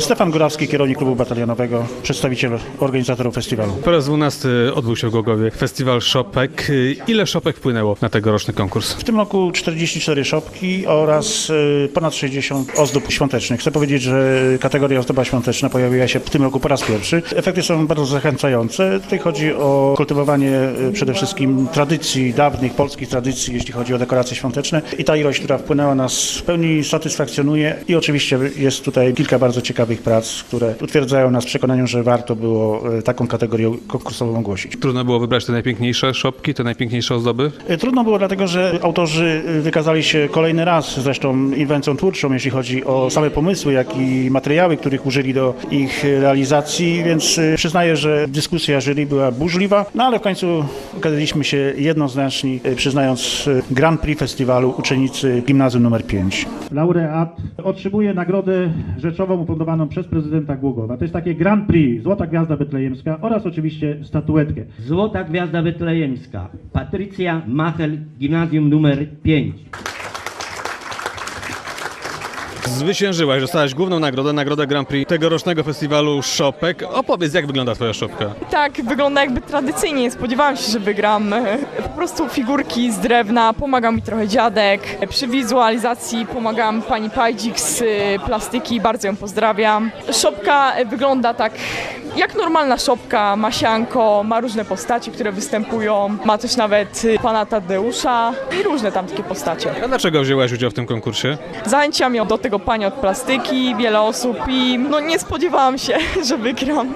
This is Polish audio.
Stefan Górawski, kierownik klubu batalionowego, przedstawiciel organizatorów festiwalu. Po raz 12 odbył się w Głogowie festiwal szopek. Ile szopek wpłynęło na tegoroczny konkurs? W tym roku 44 szopki oraz y, ponad 60 ozdób świątecznych. Chcę powiedzieć, że kategoria ozdoba świąteczna pojawiła się w tym roku po raz pierwszy. Efekty są bardzo zachęcające. Tutaj chodzi o kultywowanie y, przede wszystkim tradycji, dawnych polskich tradycji, jeśli chodzi o dekoracje świąteczne. I ta ilość, która wpłynęła nas w pełni satysfakcjonuje i oczywiście jest tutaj kilka bardzo ciekawych prac, które utwierdzają nas w przekonaniu, że warto było y, taką kategorię konkursową ogłosić. Trudno było wybrać te najpiękniejsze szopki, te najpiękniejsze ozdoby? E, Trudno było dlatego, że autorzy y, wykazali się kolejny raz zresztą inwencją twórczą, jeśli chodzi o same pomysły, jak i materiały, których użyli do ich realizacji, więc przyznaję, że dyskusja jury była burzliwa, no ale w końcu okazaliśmy się jednoznaczni, przyznając Grand Prix festiwalu uczennicy gimnazjum nr 5. Laureat otrzymuje nagrodę rzeczową ufundowaną przez prezydenta Głogowa. To jest takie Grand Prix, Złota Gwiazda Betlejemska oraz oczywiście statuetkę. Złota Gwiazda Betlejemska. Patrycja Machel, gimnazjum numer 5. Zwyciężyłaś, dostałaś główną nagrodę, nagrodę Grand Prix tegorocznego festiwalu szopek. Opowiedz, jak wygląda twoja szopka? Tak, wygląda jakby tradycyjnie. Nie spodziewałam się, że wygram. E, Po prostu figurki z drewna, pomagał mi trochę dziadek. E, Przy wizualizacji pomagałam pani Pajdzik z e, plastyki, bardzo ją pozdrawiam. Szopka wygląda tak jak normalna szopka, ma sianko, ma różne postacie, które występują. Ma też nawet e, pana Tadeusza i różne tam takie postacie. A dlaczego wzięłaś udział w tym konkursie? Zachęciłam ją do tego pani od plastyki, wiele osób i no nie spodziewałam się, że wygram.